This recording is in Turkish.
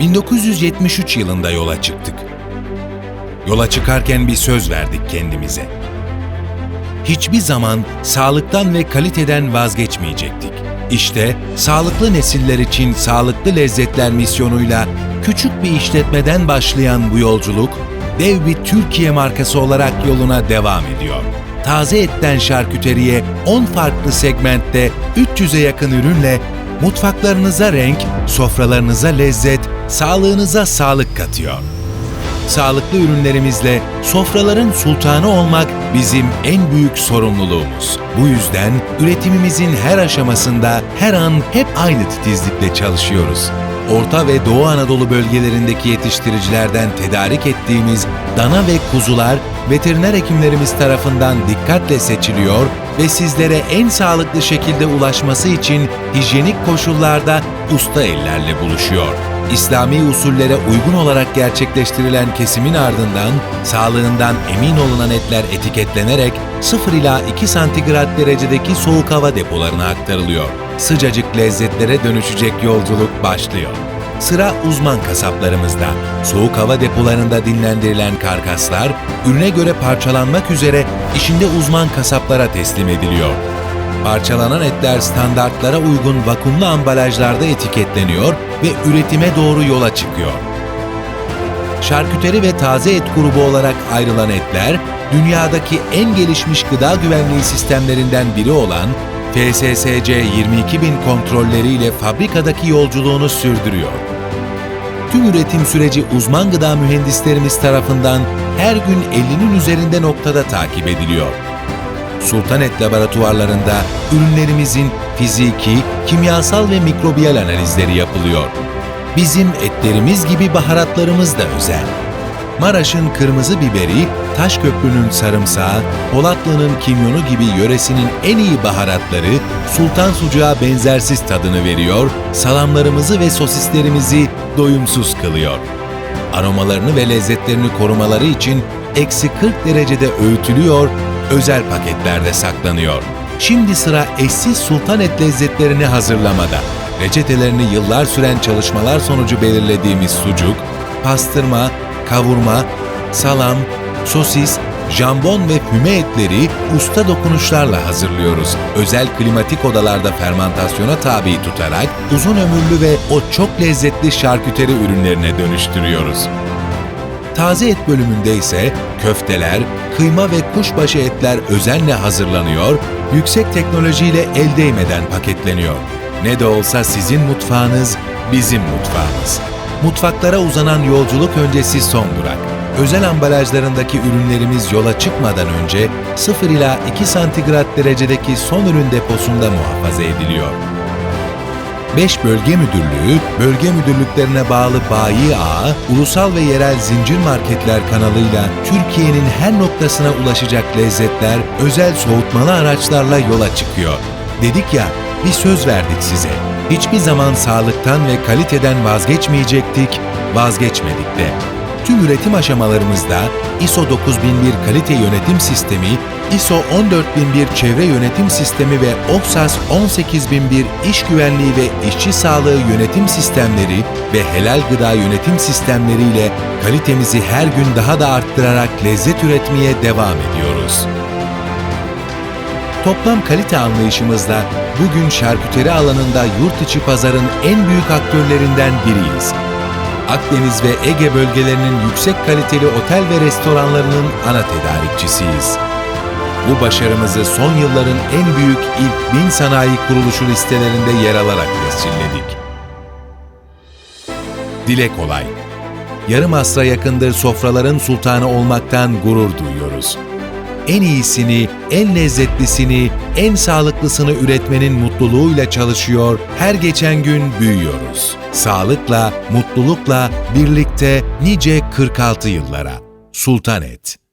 1973 yılında yola çıktık. Yola çıkarken bir söz verdik kendimize. Hiçbir zaman sağlıktan ve kaliteden vazgeçmeyecektik. İşte sağlıklı nesiller için sağlıklı lezzetler misyonuyla küçük bir işletmeden başlayan bu yolculuk dev bir Türkiye markası olarak yoluna devam ediyor. Taze etten şarküteriye 10 farklı segmentte 300'e yakın ürünle mutfaklarınıza renk, sofralarınıza lezzet, sağlığınıza sağlık katıyor. Sağlıklı ürünlerimizle sofraların sultanı olmak bizim en büyük sorumluluğumuz. Bu yüzden üretimimizin her aşamasında her an hep aynı titizlikle çalışıyoruz. Orta ve Doğu Anadolu bölgelerindeki yetiştiricilerden tedarik ettiğimiz dana ve kuzular veteriner hekimlerimiz tarafından dikkatle seçiliyor ve sizlere en sağlıklı şekilde ulaşması için hijyenik koşullarda usta ellerle buluşuyor. İslami usullere uygun olarak gerçekleştirilen kesimin ardından sağlığından emin olunan etler etiketlenerek 0 ila 2 santigrat derecedeki soğuk hava depolarına aktarılıyor. Sıcacık lezzetlere dönüşecek yolculuk başlıyor. Sıra uzman kasaplarımızda. Soğuk hava depolarında dinlendirilen karkaslar, ürüne göre parçalanmak üzere işinde uzman kasaplara teslim ediliyor. Parçalanan etler standartlara uygun vakumlu ambalajlarda etiketleniyor ve üretime doğru yola çıkıyor. Şarküteri ve taze et grubu olarak ayrılan etler, dünyadaki en gelişmiş gıda güvenliği sistemlerinden biri olan FSSC 22000 kontrolleriyle fabrikadaki yolculuğunu sürdürüyor. Tüm üretim süreci uzman gıda mühendislerimiz tarafından her gün 50'nin üzerinde noktada takip ediliyor. Sultanet laboratuvarlarında ürünlerimizin fiziki, kimyasal ve mikrobiyal analizleri yapılıyor. Bizim etlerimiz gibi baharatlarımız da özel. Maraş'ın kırmızı biberi, Taşköprü'nün sarımsağı, Polatlı'nın kimyonu gibi yöresinin en iyi baharatları sultan sucuğa benzersiz tadını veriyor, salamlarımızı ve sosislerimizi doyumsuz kılıyor. Aromalarını ve lezzetlerini korumaları için eksi 40 derecede öğütülüyor, özel paketlerde saklanıyor. Şimdi sıra eşsiz sultan et lezzetlerini hazırlamada. Reçetelerini yıllar süren çalışmalar sonucu belirlediğimiz sucuk, pastırma, kavurma, salam, sosis, jambon ve füme etleri usta dokunuşlarla hazırlıyoruz. Özel klimatik odalarda fermentasyona tabi tutarak uzun ömürlü ve o çok lezzetli şarküteri ürünlerine dönüştürüyoruz. Taze et bölümünde ise köfteler, kıyma ve kuşbaşı etler özenle hazırlanıyor, yüksek teknolojiyle el değmeden paketleniyor. Ne de olsa sizin mutfağınız bizim mutfağımız. Mutfaklara uzanan yolculuk öncesi son durak. Özel ambalajlarındaki ürünlerimiz yola çıkmadan önce 0 ila 2 santigrat derecedeki son ürün deposunda muhafaza ediliyor. 5 bölge müdürlüğü, bölge müdürlüklerine bağlı bayi ağı, ulusal ve yerel zincir marketler kanalıyla Türkiye'nin her noktasına ulaşacak lezzetler özel soğutmalı araçlarla yola çıkıyor. Dedik ya, bir söz verdik size. Hiçbir zaman sağlıktan ve kaliteden vazgeçmeyecektik, vazgeçmedik de. Tüm üretim aşamalarımızda ISO 9001 kalite yönetim sistemi, ISO 14001 çevre yönetim sistemi ve OHSAS 18001 iş güvenliği ve işçi sağlığı yönetim sistemleri ve helal gıda yönetim sistemleriyle kalitemizi her gün daha da arttırarak lezzet üretmeye devam ediyoruz. Toplam kalite anlayışımızla bugün şarküteri alanında yurt içi pazarın en büyük aktörlerinden biriyiz. Akdeniz ve Ege bölgelerinin yüksek kaliteli otel ve restoranlarının ana tedarikçisiyiz. Bu başarımızı son yılların en büyük ilk bin sanayi kuruluşu listelerinde yer alarak tescilledik. Dile kolay. Yarım asra yakındır sofraların sultanı olmaktan gurur duyuyoruz. En iyisini, en lezzetlisini, en sağlıklısını üretmenin mutluluğuyla çalışıyor, her geçen gün büyüyoruz. Sağlıkla, mutlulukla birlikte nice 46 yıllara. Sultanet